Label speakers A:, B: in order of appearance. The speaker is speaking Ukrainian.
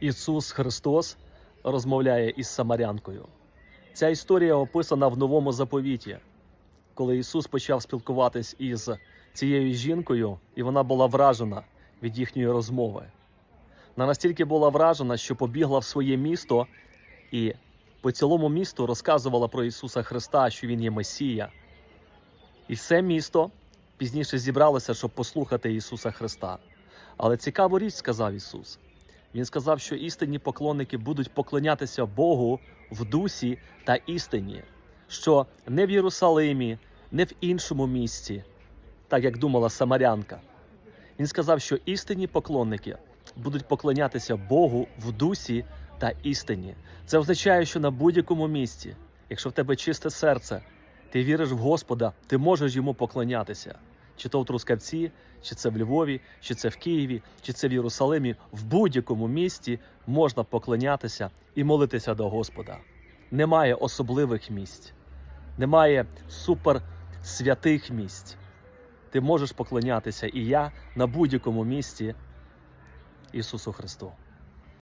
A: Ісус Христос розмовляє із Самарянкою. Ця історія описана в новому заповіті, коли Ісус почав спілкуватись із цією жінкою, і вона була вражена від їхньої розмови. Вона настільки була вражена, що побігла в своє місто і по цілому місту розказувала про Ісуса Христа, що Він є Месія. І все місто пізніше зібралося, щоб послухати Ісуса Христа. Але цікаву річ сказав Ісус. Він сказав, що істинні поклонники будуть поклонятися Богу в дусі та істині, що не в Єрусалимі, не в іншому місці, так як думала Самарянка. Він сказав, що істинні поклонники будуть поклонятися Богу в дусі та істині. Це означає, що на будь-якому місці, якщо в тебе чисте серце, ти віриш в Господа, ти можеш йому поклонятися. Чи то в Трускавці, чи це в Львові, чи це в Києві, чи це в Єрусалимі, в будь-якому місті можна поклонятися і молитися до Господа. Немає особливих місць, немає супер святих місць. Ти можеш поклонятися і я на будь-якому місці Ісусу Христу.